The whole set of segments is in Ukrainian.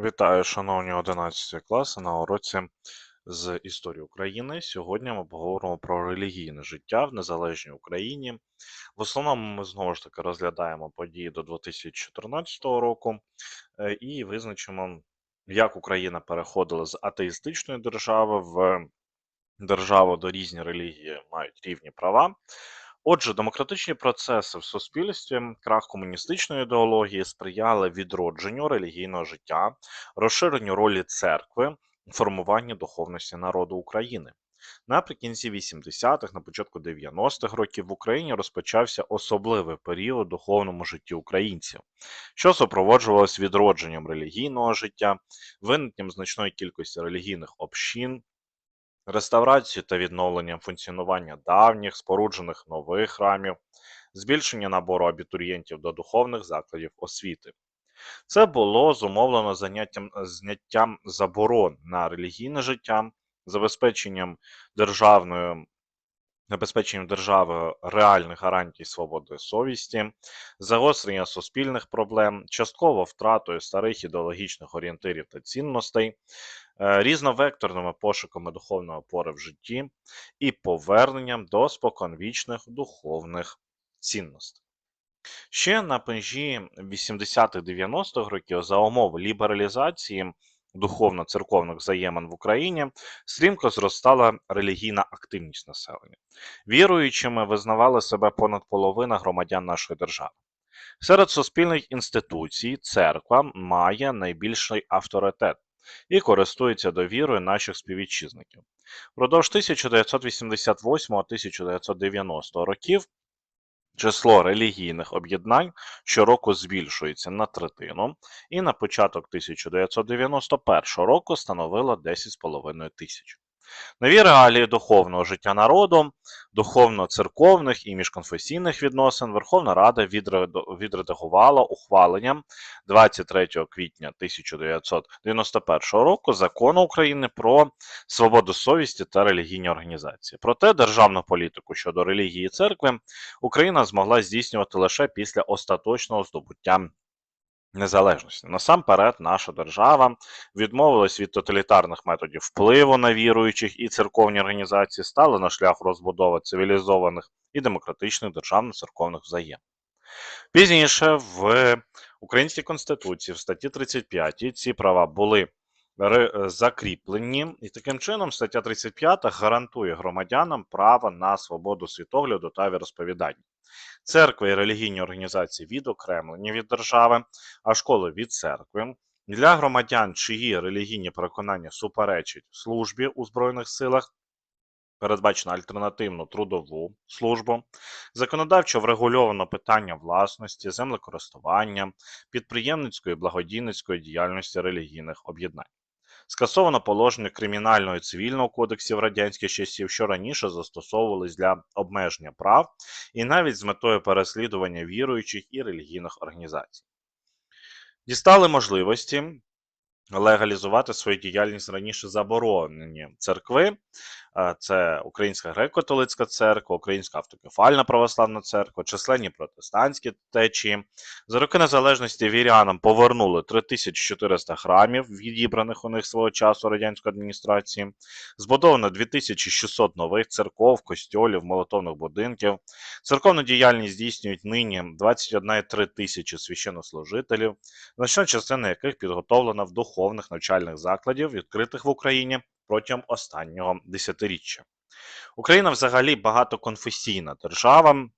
Вітаю, шановні 11 класи на уроці з історії України. Сьогодні ми поговоримо про релігійне життя в незалежній Україні. В основному ми знову ж таки розглядаємо події до 2014 року е, і визначимо, як Україна переходила з атеїстичної держави в державу, де різні релігії мають рівні права. Отже, демократичні процеси в суспільстві, крах комуністичної ідеології сприяли відродженню релігійного життя, розширенню ролі церкви, формуванню духовності народу України. Наприкінці 80-х, на початку 90-х років в Україні розпочався особливий період у духовному житті українців, що супроводжувалось відродженням релігійного життя, виникненням значної кількості релігійних общин, реставрацію та відновлення функціонування давніх, споруджених нових храмів, збільшення набору абітурієнтів до духовних закладів освіти. Це було зумовлено заняттям зняттям заборон на релігійне життя, забезпеченням державною забезпеченням держави реальних гарантій свободи совісті, загострення суспільних проблем, частково втратою старих ідеологічних орієнтирів та цінностей, різновекторними пошуками духовної опори в житті і поверненням до споконвічних духовних цінностей. Ще на межі 80-х-90-х років за умови лібералізації духовно-церковних взаємин в Україні стрімко зростала релігійна активність населення. Віруючими визнавали себе понад половина громадян нашої держави. Серед суспільних інституцій церква має найбільший авторитет і користується довірою наших співвітчизників. Впродовж 1988-1990 років Число релігійних об'єднань щороку збільшується на третину, і на початок 1991 року становило 10,5 тисяч. Нові реалії духовного життя народу, духовно-церковних і міжконфесійних відносин Верховна Рада відредагувала ухваленням 23 квітня 1991 року закону України про свободу совісті та релігійні організації. Проте державну політику щодо релігії і церкви Україна змогла здійснювати лише після остаточного здобуття незалежності. Насамперед, наша держава відмовилась від тоталітарних методів впливу на віруючих і церковні організації, стала на шлях розбудови цивілізованих і демократичних державно-церковних взаємин. Пізніше в Українській Конституції в статті 35 ці права були закріплені, і таким чином стаття 35 гарантує громадянам право на свободу світогляду та віросповідання. Церкви і релігійні організації відокремлені від держави, а школи від церкви. Для громадян, чиї релігійні переконання суперечать службі у Збройних силах, передбачено альтернативну трудову службу, законодавчо врегульовано питання власності, землекористування, підприємницької благодійницької діяльності релігійних об'єднань. Скасовано положення Кримінального і цивільного кодексів радянських часів, що раніше застосовувались для обмеження прав, і навіть з метою переслідування віруючих і релігійних організацій. Дістали можливості легалізувати свою діяльність раніше заборонені церкви. Це Українська греко-католицька церква, Українська автокефальна православна церква, численні протестантські течії. За роки незалежності вірянам повернули 3400 храмів, відібраних у них свого часу радянської адміністрації. Збудовано 2600 нових церков, костьолів, молотовних будинків. Церковну діяльність здійснюють нині 21,3 тисячі священнослужителів, значна частина яких підготовлена в духовних навчальних закладів, відкритих в Україні протягом останнього десятиріччя. Україна взагалі багатоконфесійна держава.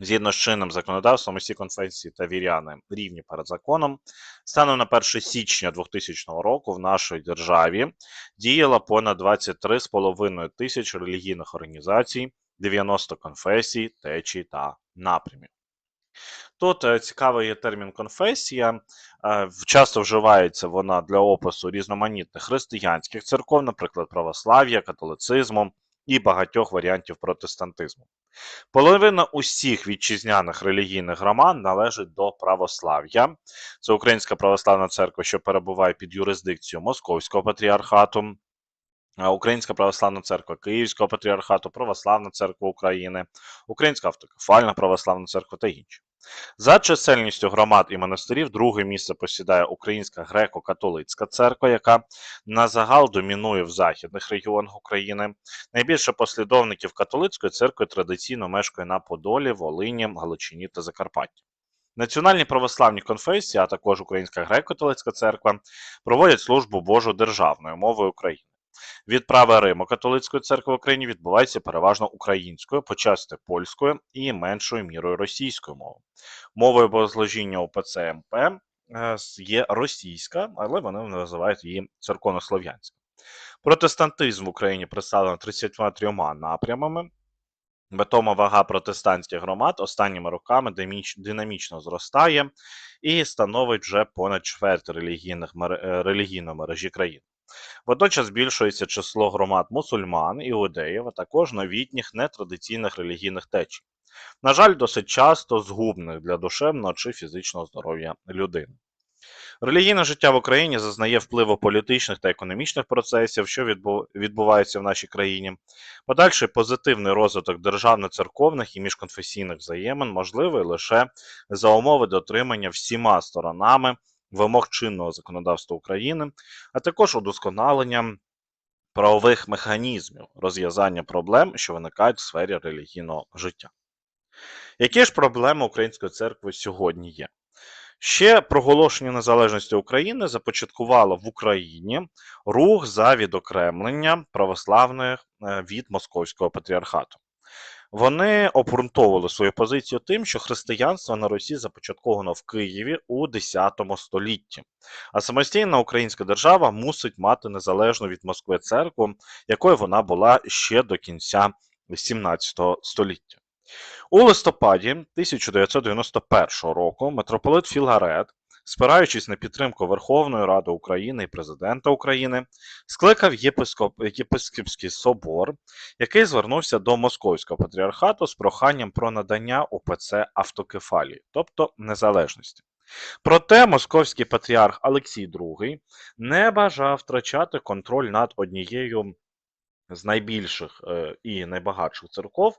Згідно з чинним законодавством, усі конфесії та віряни рівні перед законом. Станом на 1 січня 2000 року в нашій державі діяло понад 23,5 тисяч релігійних організацій, 90 конфесій, течій та напрямів. Тут е, цікавий термін конфесія. Е, часто вживається вона для опису різноманітних християнських церков, наприклад, православ'я, католицизму і багатьох варіантів протестантизму. Половина усіх вітчизняних релігійних громад належить до православ'я. Це Українська православна церква, що перебуває під юрисдикцією Московського патріархату. Українська православна церква Київського патріархату, Православна церква України, Українська автокефальна православна церква та інші. За чисельністю громад і монастирів друге місце посідає Українська греко-католицька церква, яка на загал домінує в західних регіонах України. Найбільше послідовників католицької церкви традиційно мешкає на Подолі, Волині, Галичині та Закарпатті. Національні православні конфесії, а також Українська греко-католицька церква проводять службу Божу державною мовою України. Відправа Римо-католицької церкви в Україні відбувається переважно українською, почасти польською і меншою мірою російською мовою. Мовою богослужіння УПЦ МП е, є російська, але вони називають її церковнослов'янська. Протестантизм в Україні представлено 33 напрямами. Бетома вага протестантських громад останніми роками динамічно зростає і становить вже понад чверть релігійних е, релігійної мережі країн. Водночас збільшується число громад мусульман, іудеїв, а також новітніх нетрадиційних релігійних течій. На жаль, досить часто згубних для душевного чи фізичного здоров'я людини. Релігійне життя в Україні зазнає впливу політичних та економічних процесів, що відбу- відбуваються в нашій країні. Подальший позитивний розвиток державно-церковних і міжконфесійних взаємин можливий лише за умови дотримання всіма сторонами вимог чинного законодавства України, а також удосконалення правових механізмів розв'язання проблем, що виникають в сфері релігійного життя. Які ж проблеми Української церкви сьогодні є? Ще проголошення незалежності України започаткувало в Україні рух за відокремлення православних е, від Московського патріархату. Вони обґрунтовували свою позицію тим, що християнство на Русі започатковано в Києві у X столітті, а самостійна українська держава мусить мати незалежну від Москви церкву, якою вона була ще до кінця XVII століття. У листопаді 1991 року митрополит Філарет, спираючись на підтримку Верховної Ради України і президента України, скликав єпископ, єпископський собор, який звернувся до Московського патріархату з проханням про надання УПЦ автокефалії, тобто незалежності. Проте московський патріарх Олексій II не бажав втрачати контроль над однією з найбільших е, і найбагатших церков.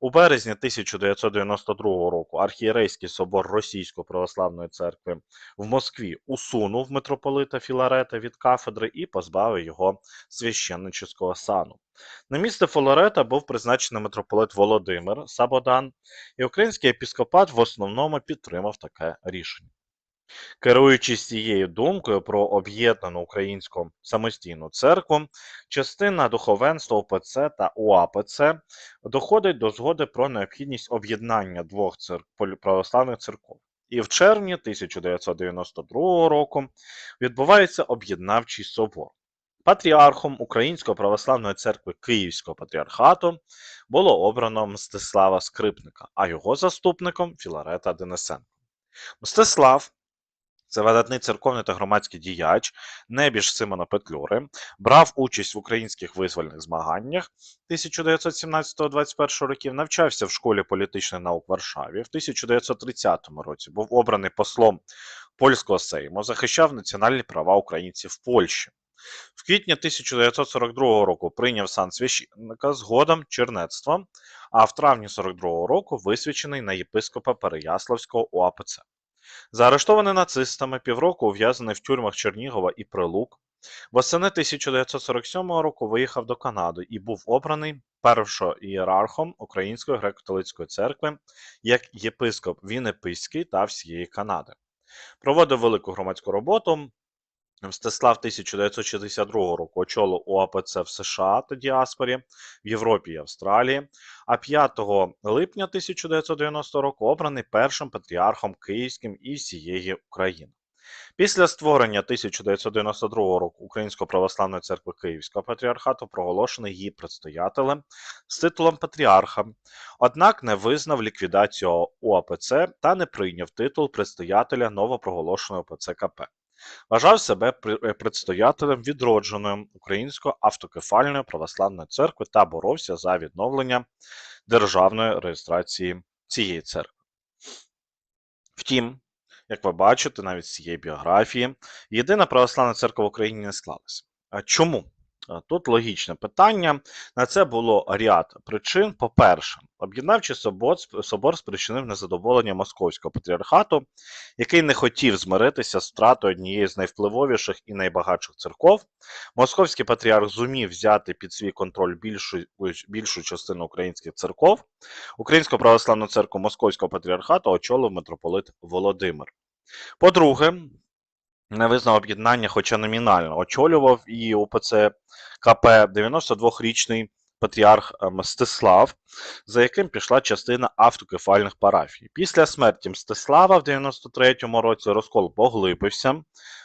У березні 1992 року архієрейський собор Російської православної церкви в Москві усунув митрополита Філарета від кафедри і позбавив його священнического сану. На місце Філарета був призначений митрополит Володимир Сабодан, і український епіскопат в основному підтримав таке рішення. Керуючись цією думкою про об'єднану українську самостійну церкву, частина духовенства ОПЦ та УАПЦ доходить до згоди про необхідність об'єднання двох цер... полі- православних церков. І в червні 1992 року відбувається об'єднавчий собор. Патріархом Української православної церкви Київського патріархату було обрано Мстислава Скрипника, а його заступником Філарета Денисенко. Мстислав це видатний церковний та громадський діяч, небіж Симона Петлюри, брав участь в українських визвольних змаганнях 1917-21 років, навчався в школі політичних наук Варшаві. В 1930 році був обраний послом польського сейму, захищав національні права українців в Польщі. В квітні 1942 року прийняв сан священника згодом чернецтва, а в травні 42 року висвячений на єпископа Переяславського УАПЦ. Заарештований нацистами, півроку ув'язаний в тюрмах Чернігова і Прилук. Восени 1947 року виїхав до Канади і був обраний першоієрархом Української греко-католицької церкви як єпископ Віннеписький та всієї Канади. Проводив велику громадську роботу. Мстислав 1962 року очолив УАПЦ в США та діаспорі, в Європі і Австралії, а 5 липня 1990 року обраний першим патріархом Київським і всієї України. Після створення 1992 року Української православної церкви Київського патріархату проголошений її предстоятелем з титулом патріарха, однак не визнав ліквідацію УАПЦ та не прийняв титул предстоятеля новопроголошеної ОПЦ КП. Вважав себе е, предстоятелем відродженої Української автокефальної православної церкви та боровся за відновлення державної реєстрації цієї церкви. Втім, як ви бачите, навіть з цієї біографії, єдина православна церква в Україні не склалася. Чому? Е, Тут логічне питання. На це було ряд причин. По-перше, об'єднавчий собор, собор спричинив незадоволення московського патріархату, який не хотів змиритися з втратою однієї з найвпливовіших і найбагатших церков. Московський патріарх зумів взяти під свій контроль більшу, більшу частину українських церков. Українську православну церкву Московського патріархату очолив митрополит Володимир. По-друге, не визнав об'єднання, хоча номінально очолював і УПЦ КП 92-річний патріарх е, Мстислав, за яким пішла частина автокефальних парафій. Після смерті Мстислава в 93-му році розкол поглибився,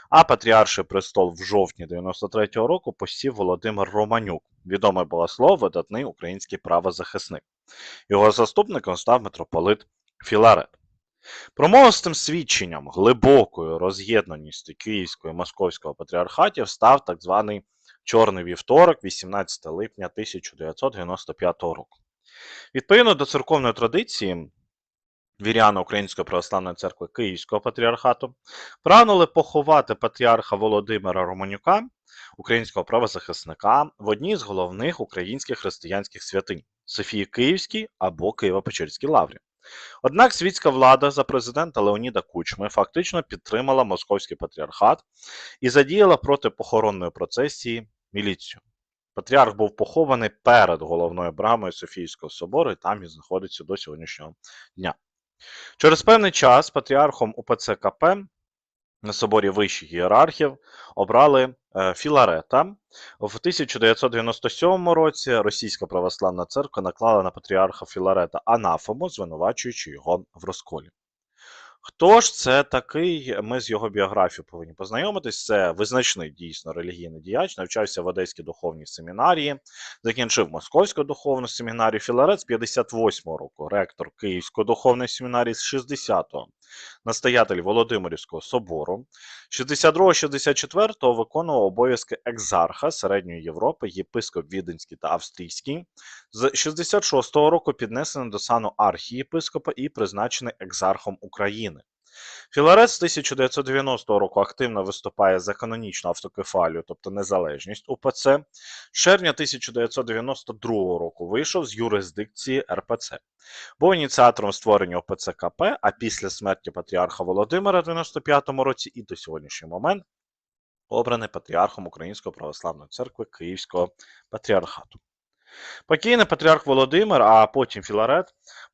а патріарший престол в жовтні 93-го року посів Володимир Романюк, відомий богослов, видатний український правозахисник. Його заступником став митрополит Філарет. Промовистим свідченням глибокої роз'єднаності Київського і Московського патріархатів став так званий Чорний вівторок, 18 липня 1995 року. Відповідно до церковної традиції, віряни Української православної церкви Київського патріархату прагнули поховати патріарха Володимира Романюка, українського правозахисника, в одній з головних українських християнських святинь Софії Київській або Києво-Печерській лаврі. Однак світська влада за президента Леоніда Кучми фактично підтримала московський патріархат і задіяла проти похоронної процесії міліцію. Патріарх був похований перед головною брамою Софійського собору, і там він знаходиться до сьогоднішнього дня. Через певний час патріархом УПЦ КП на соборі вищих ієрархів обрали Філарета. В 1997 році Російська православна церква наклала на патріарха Філарета анафему, звинувачуючи його в розколі. Хто ж це такий? Ми з його біографією повинні познайомитись. Це визначний дійсно релігійний діяч, навчався в Одеській духовній семінарії, закінчив Московську духовну семінарію. Філарет з 58-го року, ректор Київської духовної семінарії з 60-го, настоятель Володимирівського собору. 62-64 виконував обов'язки екзарха Середньої Європи, єпископ Віденський та Австрійський. З 66-го року піднесений до сану архієпископа і призначений екзархом України. Філарет з 1990 року активно виступає за канонічну автокефалію, тобто незалежність УПЦ. З червня 1992 року вийшов з юрисдикції РПЦ. Був ініціатором створення ОПЦ КП, а після смерті патріарха Володимира в 95-му році і до сьогоднішнього моменту обраний патріархом Української православної церкви Київського патріархату. Покійний патріарх Володимир, а потім Філарет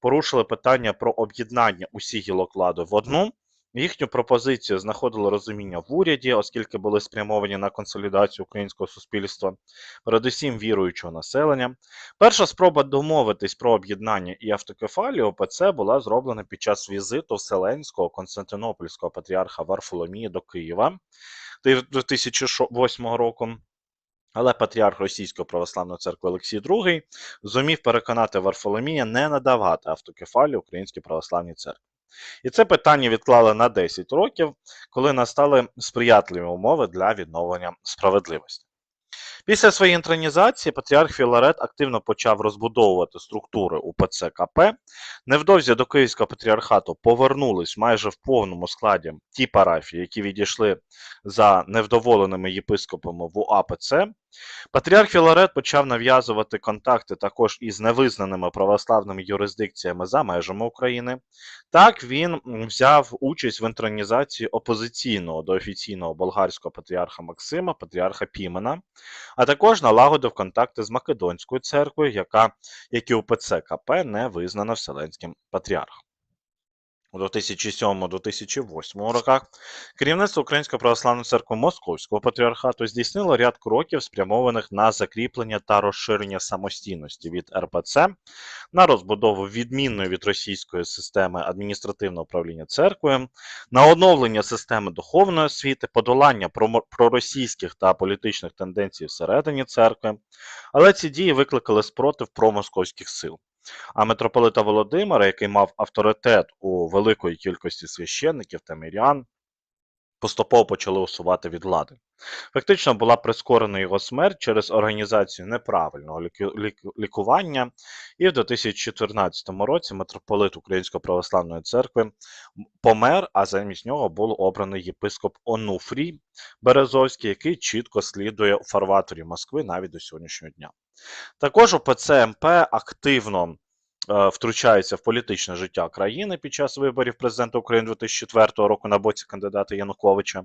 порушили питання про об'єднання усіх гілок влади в одну. Їхню пропозицію знаходило розуміння в уряді, оскільки були спрямовані на консолідацію українського суспільства, передусім віруючого населення. Перша спроба домовитись про об'єднання і автокефалію ОПЦ була зроблена під час візиту Вселенського Константинопольського патріарха Варфоломія до Києва 2008 року. Але патріарх Російської православної церкви Олексій II зумів переконати Варфоломія не надавати автокефалі Українській православній церкві. І це питання відклали на 10 років, коли настали сприятливі умови для відновлення справедливості. Після своєї інтронізації патріарх Філарет активно почав розбудовувати структури УПЦ КП. Невдовзі до Київського патріархату повернулись майже в повному складі ті парафії, які відійшли за невдоволеними єпископами в УАПЦ. Патріарх Філарет почав нав'язувати контакти також із невизнаними православними юрисдикціями за межами України. Так він взяв участь в інтронізації опозиційного до офіційного болгарського патріарха Максима, патріарха Пімена, а також налагодив контакти з Македонською церквою, яка, як і УПЦ КП, не визнана Вселенським патріархом. У 2007-2008 роках керівництво Української православної церкви Московського патріархату здійснило ряд кроків, спрямованих на закріплення та розширення самостійності від РПЦ, на розбудову відмінної від російської системи адміністративного управління церквою, на оновлення системи духовної освіти, подолання проросійських та політичних тенденцій всередині церкви. Але ці дії викликали спротив промосковських сил. А митрополита Володимира, який мав авторитет у великої кількості священників та мирян, поступово почали усувати від влади. Фактично була прискорена його смерть через організацію неправильного ліку- ліку- лікування, і в 2014 році митрополит Української православної церкви помер, а замість нього був обраний єпископ Онуфрій Березовський, який чітко слідує у фарваторі Москви навіть до сьогоднішнього дня. Також УПЦ МП активно е, втручається в політичне життя країни під час виборів президента України 2004 року на боці кандидата Януковича.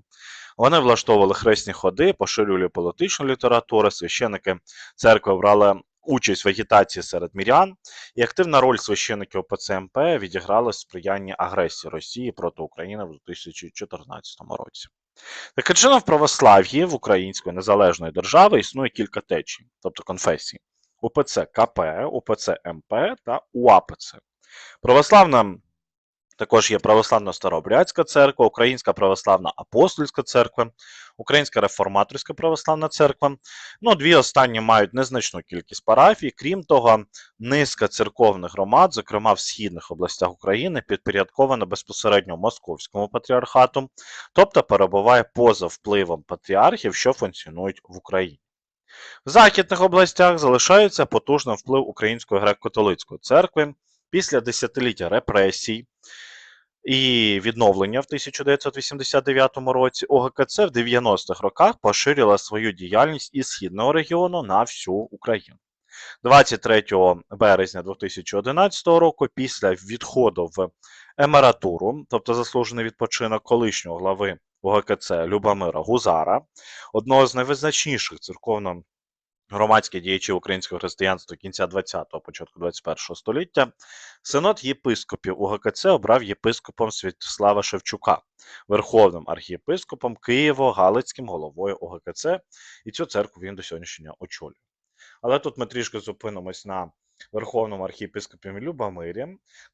Вони влаштовували хресні ходи, поширювали політичну літературу, священики церкви брали участь в агітації серед мірян, і активна роль священиків ОПЦ МП відіграла в сприянні агресії Росії проти України в 2014 році. Таким чином, в православ'ї в Української незалежної держави існує кілька течій, тобто конфесій: УПЦ КП, УПЦ МП та УАПЦ. Православна також є Православна Старообрядська церква, Українська Православна Апостольська церква, Українська Реформаторська Православна церква. Ну, дві останні мають незначну кількість парафій. Крім того, низка церковних громад, зокрема в східних областях України, підпорядкована безпосередньо Московському патріархату, тобто перебуває поза впливом патріархів, що функціонують в Україні. В західних областях залишається потужний вплив Української греко-католицької церкви після десятиліття репресій і відновлення в 1989 році ОГКЦ в 90-х роках поширила свою діяльність із східного регіону на всю Україну. 23 березня 2011 року, після відходу в емературу, тобто заслужений відпочинок колишнього глави ОГКЦ Любомира Гузара, одного з найвизначніших церковно громадських діячі українського християнства кінця 20-го, початку 21-го століття, синод єпископів УГКЦ обрав єпископом Святослава Шевчука, верховним архієпископом Києво-Галицьким головою ОГКЦ, і цю церкву він до сьогоднішнього очолює. Але тут ми трішки зупинимось на верховному архієпископі Любомирі.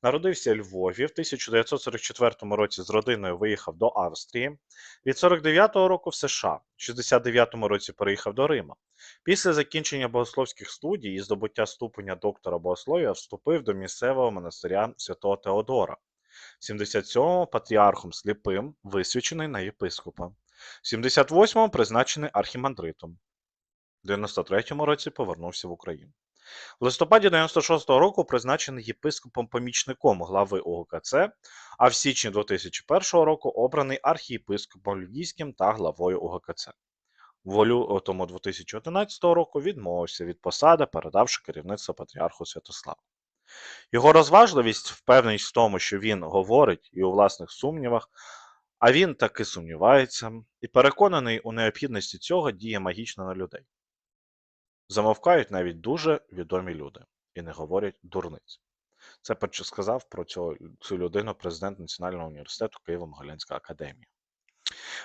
Народився у Львові в 1944 році з родиною виїхав до Австрії. Від 49-го року в США, в 69-му році переїхав до Рима. Після закінчення богословських студій і здобуття ступеня доктора богослов'я вступив до місцевого монастиря святого Теодора. В 77-му патріархом сліпим висвячений на єпископа. В 78-му призначений архімандритом. В 93-му році повернувся в Україну. В листопаді 96-го року призначений єпископом-помічником глави ОГКЦ, а в січні 2001 року обраний архієпископом Львівським та главою ОГКЦ. В лютому 2011 року відмовився від посади, передавши керівництво патріарху Святославу. Його розважливість, впевненість в тому, що він говорить і у власних сумнівах, а він таки сумнівається і переконаний у необхідності цього діє магічно на людей. Замовкають навіть дуже відомі люди і не говорять дурниць. Це сказав про цю, цю людину президент Національного університету Києво-Могилянська академія.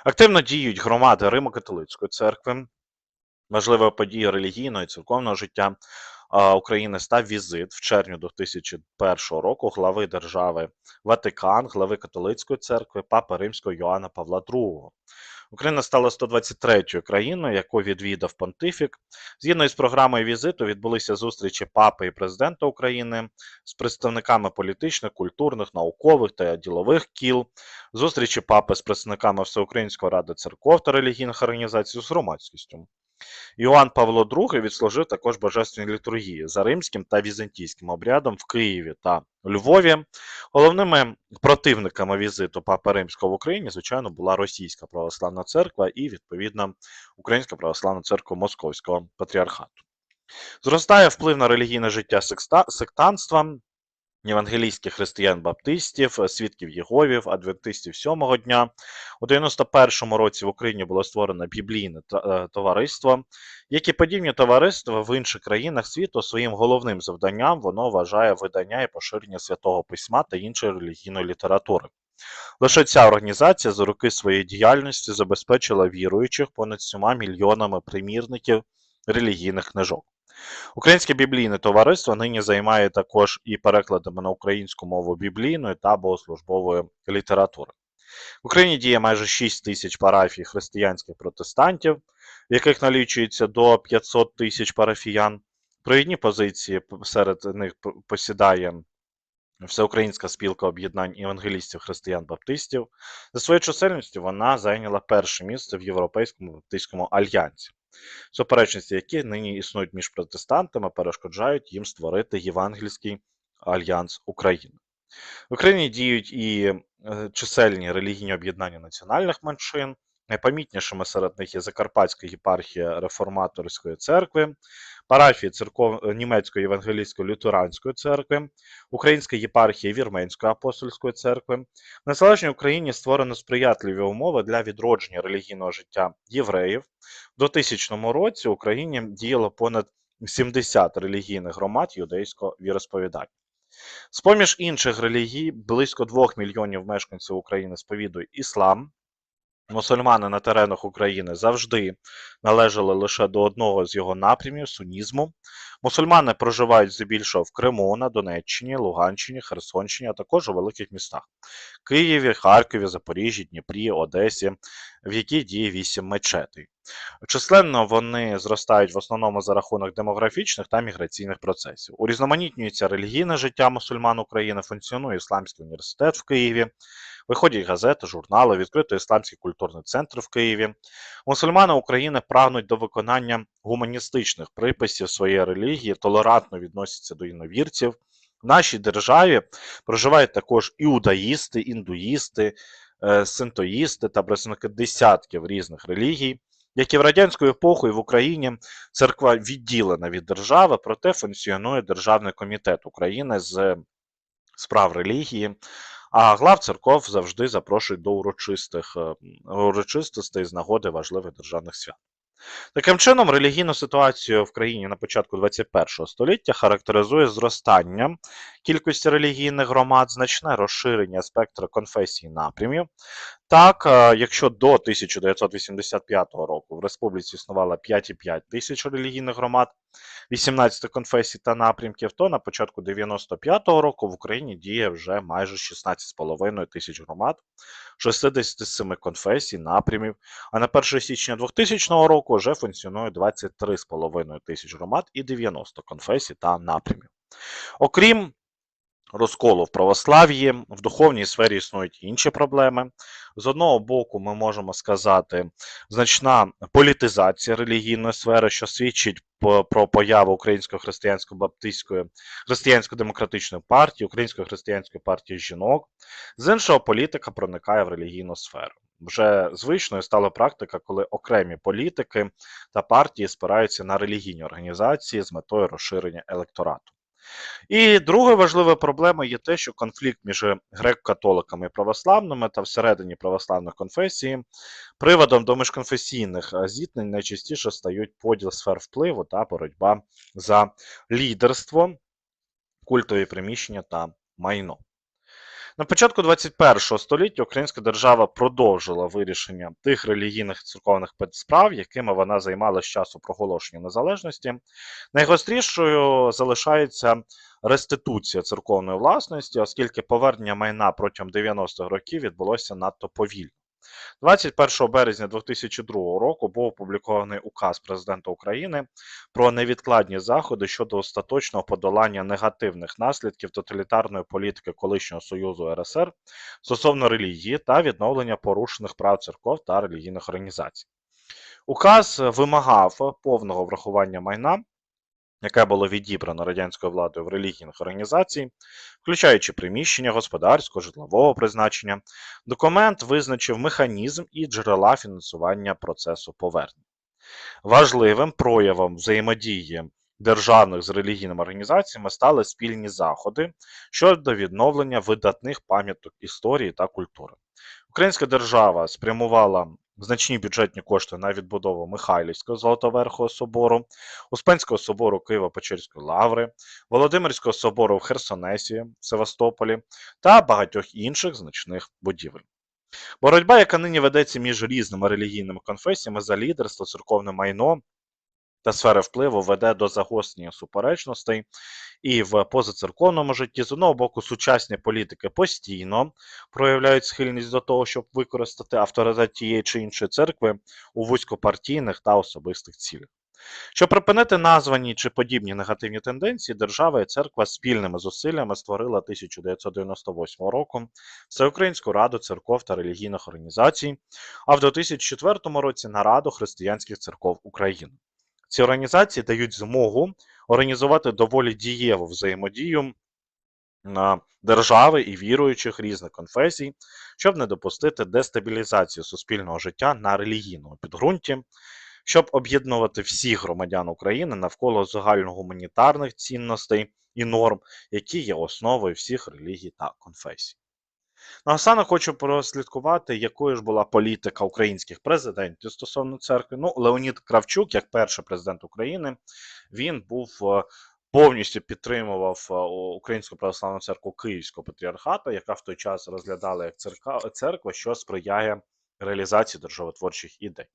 Активно діють громади Римо-католицької церкви. Важливою подією релігійного і церковного життя України став візит в червні 2001 року глави держави Ватикан, глави католицької церкви, папи Римського Йоанна Павла II. Україна стала 123-ю країною, яку відвідав понтифік. Згідно із програмою візиту відбулися зустрічі папи і президента України з представниками політичних, культурних, наукових та ділових кіл, зустрічі папи з представниками Всеукраїнської ради церков та релігійних організацій з громадськістю. Іоанн Павло II відслужив також божественні літургії за римським та візантійським обрядом в Києві та Львові. Головними противниками візиту Папи Римського в Україні, звичайно, була Російська православна церква і, відповідно, Українська православна церква Московського патріархату. Зростає вплив на релігійне життя сектантства, євангелійських християн-баптистів, свідків Єговів, адвентистів сьомого дня. У 91-му році в Україні було створено біблійне е, товариство. Як і подібні товариства в інших країнах світу, своїм головним завданням воно вважає видання і поширення святого письма та іншої релігійної літератури. Лише ця організація за роки своєї діяльності забезпечила віруючих понад 7 мільйонами примірників релігійних книжок. Українське біблійне товариство нині займає також і перекладами на українську мову біблійної та богослужбової літератури. В Україні діє майже 6 тисяч парафій християнських протестантів, в яких налічується до 500 тисяч парафіян. Провідні позиції серед них посідає Всеукраїнська спілка об'єднань евангелістів християн-баптистів. За своєю чисельністю вона зайняла перше місце в Європейському баптистському альянсі. Суперечності, які нині існують між протестантами, перешкоджають їм створити Євангельський альянс України. В Україні діють і е, чисельні релігійні об'єднання національних меншин. Найпомітнішими серед них є Закарпатська єпархія реформаторської церкви, парафії церков... німецької євангелійської лютеранської церкви, Українська єпархія Вірменської апостольської церкви. В незалежній Україні створено сприятливі умови для відродження релігійного життя євреїв. До 2000 році в Україні діяло понад 70 релігійних громад юдейського віросповідання. З поміж інших релігій, близько 2 мільйонів мешканців України сповідують іслам. Мусульмани на теренах України завжди належали лише до одного з його напрямів сунізму. Мусульмани проживають здебільшого в Криму, на Донеччині, Луганщині, Херсонщині, а також у великих містах Києві, Харкові, Запоріжжі, Дніпрі, Одесі, в якій діє вісім мечетей. Численно вони зростають в основному за рахунок демографічних та міграційних процесів. Урізноманітнюється релігійне життя мусульман України, функціонує Ісламський університет в Києві, виходять газети, журнали, відкрито Ісламський культурний центр в Києві. Мусульмани України прагнуть до виконання гуманістичних приписів своєї релігії, толерантно відносяться до іновірців. В нашій державі проживають також іудаїсти, індуїсти, е, синтоїсти та представники десятків різних релігій. Як і в радянську епоху, і в Україні церква відділена від держави, проте функціонує Державний комітет України з справ релігії. А глав церков завжди запрошують до урочистих е, урочистостей з нагоди важливих державних свят. Таким чином, релігійну ситуацію в країні на початку 21 століття характеризує зростання кількості релігійних громад, значне розширення спектра конфесій напрямів. Так, е, якщо до 1985 року в республіці існувало 5,5 тисяч релігійних громад, 18 конфесій та напрямків, то на початку 95-го року в Україні діє вже майже 16,5 тисяч громад, 67 конфесій, напрямів. А на 1 січня 2000 року вже функціонує 23,5 тисяч громад і 90 конфесій та напрямів. Окрім розколу в православ'ї, в духовній сфері існують інші проблеми. З одного боку, ми можемо сказати, значна політизація релігійної сфери, що свідчить про появу Української християнсько-баптистської християнсько-демократичної партії, Української християнської партії жінок. З іншого, політика проникає в релігійну сферу. Вже звичною стала практика, коли окремі політики та партії спираються на релігійні організації з метою розширення електорату. І друга важлива проблема є те, що конфлікт між греко-католиками і православними та всередині православних конфесій приводом до міжконфесійних зіткнень найчастіше стають поділ сфер впливу та боротьба за лідерство, культові приміщення та майно. На початку 21 століття Українська держава продовжила вирішення тих релігійних церковних справ, якими вона займала з часу проголошення незалежності. Найгострішою залишається реституція церковної власності, оскільки повернення майна протягом 90-х років відбулося надто повільно. 21 березня 2002 року був опублікований указ президента України про невідкладні заходи щодо остаточного подолання негативних наслідків тоталітарної політики колишнього Союзу РСР стосовно релігії та відновлення порушених прав церков та релігійних організацій. Указ вимагав повного врахування майна яке було відібрано радянською владою в релігійних організацій, включаючи приміщення господарського, житлового призначення, документ визначив механізм і джерела фінансування процесу повернення. Важливим проявом взаємодії державних з релігійними організаціями стали спільні заходи щодо відновлення видатних пам'яток історії та культури. Українська держава спрямувала значні бюджетні кошти на відбудову Михайлівського Золотоверхого собору, Успенського собору Києво-Печерської лаври, Володимирського собору в Херсонесі, Севастополі та багатьох інших значних будівель. Боротьба, яка нині ведеться між різними релігійними конфесіями за лідерство, церковне майно та сфери впливу веде до загострення суперечностей і в позацерковному житті. З одного боку, сучасні політики постійно проявляють схильність до того, щоб використати авторитет тієї чи іншої церкви у вузькопартійних та особистих цілях. Щоб припинити названі чи подібні негативні тенденції, держава і церква спільними зусиллями створила 1998 року Всеукраїнську раду церков та релігійних організацій, а в 2004 році Нараду християнських церков України. Ці організації дають змогу організувати доволі дієву взаємодію держави і віруючих різних конфесій, щоб не допустити дестабілізацію суспільного життя на релігійному підґрунті, щоб об'єднувати всіх громадян України навколо загальногуманітарних цінностей і норм, які є основою всіх релігій та конфесій. Наостанок хочу прослідкувати, якою ж була політика українських президентів стосовно церкви. Ну, Леонід Кравчук, як перший президент України, він був е, повністю підтримував е, Українську православну церкву Київського патріархату, яка в той час розглядала як церква, церква що сприяє реалізації державотворчих ідей.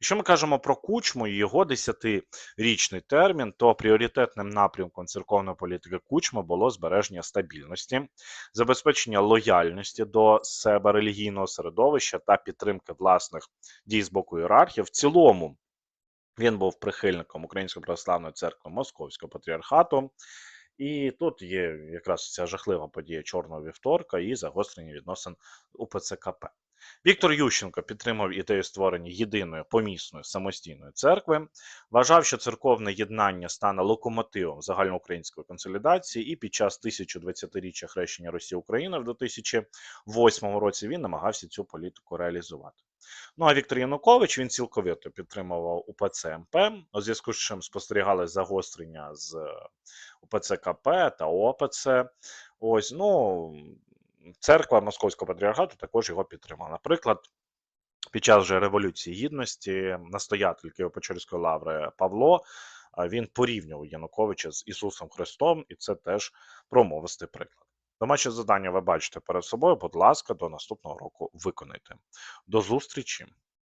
Якщо ми кажемо про кучму і його десятирічний термін, то пріоритетним напрямком церковної політики кучми було збереження стабільності, забезпечення лояльності до себе релігійного середовища та підтримки власних дій з боку ієрархів. В цілому він був прихильником Української православної церкви Московського патріархату. І тут є якраз ця жахлива подія Чорного вівторка і загострення відносин УПЦ КП. Віктор Ющенко підтримав ідею створення єдиної помісної самостійної церкви, вважав, що церковне єднання стане локомотивом загальноукраїнської консолідації, і під час 1020-річчя хрещення Росії України в 2008 році він намагався цю політику реалізувати. Ну а Віктор Янукович він цілковито підтримував УПЦ МП, у зв'язку з чим спостерігали загострення з УПЦ КП та ОПЦ. Ось ну церква Московського патріархату також його підтримала. Наприклад, під час же Революції Гідності настоятель Києво-Печерської лаври Павло він порівнював Януковича з Ісусом Христом, і це теж промовистий приклад. Домашнє завдання ви бачите перед собою. Будь ласка, до наступного року виконайте. До зустрічі!